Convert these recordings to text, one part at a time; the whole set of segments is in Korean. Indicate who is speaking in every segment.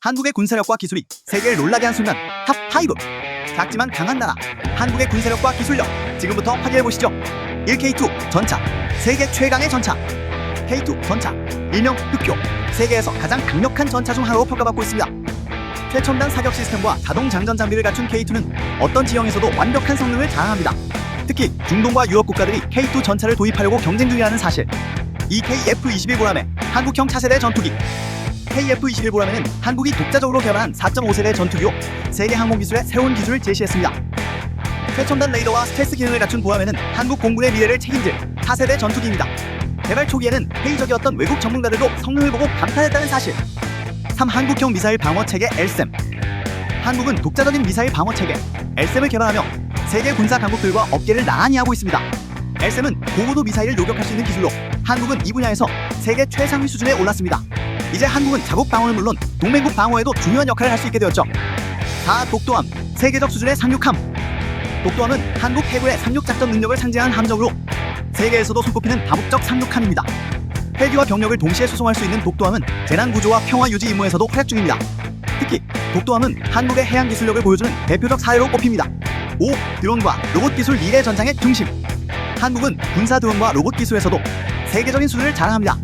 Speaker 1: 한국의 군사력과 기술이 세계를 놀라게 한 순간 탑5 작지만 강한 나라 한국의 군사력과 기술력 지금부터 확인해 보시죠. 1K2 전차 세계 최강의 전차. K2 전차 일명 흑교. 세계에서 가장 강력한 전차 중 하나로 평가받고 있습니다. 최첨단 사격 시스템과 자동 장전 장비를 갖춘 K2는 어떤 지형에서도 완벽한 성능을 자랑합니다. 특히 중동과 유럽 국가들이 K2 전차를 도입하려고 경쟁 중이라는 사실. 이 KF-21 보람의 한국형 차세대 전투기 KF-21 보람에는 한국이 독자적으로 개발한 4.5세대 전투기로 세계 항공 기술의 새로운 기술을 제시했습니다. 최첨단 레이더와 스텔스 기능을 갖춘 보람에는 한국 공군의 미래를 책임질 4세대 전투기입니다. 개발 초기에는 회의적이었던 외국 전문가들도 성능을 보고 감탄했다는 사실. 3. 한국형 미사일 방어 체계 LSM 한국은 독자적인 미사일 방어 체계 LSM을 개발하며 세계 군사 강국들과 업계를 나란히 하고 있습니다. LSM은 고고도 미사일을 요격할 수 있는 기술로 한국은 이 분야에서 세계 최상위 수준에 올랐습니다. 이제 한국은 자국 방어는 물론 동맹국 방어에도 중요한 역할을 할 수 있게 되었죠. 4. 독도함 세계적 수준의 상륙함 독도함은 한국 해군의 상륙 작전 능력을 상징하는 함정으로 세계에서도 손꼽히는 다목적 상륙함입니다. 헬기와 병력을 동시에 수송할 수 있는 독도함은 재난 구조와 평화 유지 임무에서도 활약 중입니다. 특히 독도함은 한국의 해양 기술력을 보여주는 대표적 사례로 꼽힙니다. 5. 드론과 로봇 기술 미래 전장의 중심 한국은 군사 드론과 로봇 기술에서도 세계적인 수준을 자랑합니다.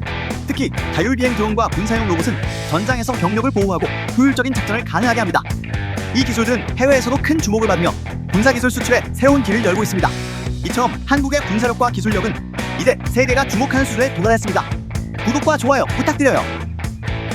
Speaker 1: 특히 자율비행 드론과 군사용 로봇은 전장에서 병력을 보호하고 효율적인 작전을 가능하게 합니다. 이 기술들은 해외에서도 큰 주목을 받으며 군사기술 수출에 새로운 길을 열고 있습니다. 이처럼 한국의 군사력과 기술력은 이제 세계가 주목하는 수준에 도달했습니다. 구독과 좋아요 부탁드려요.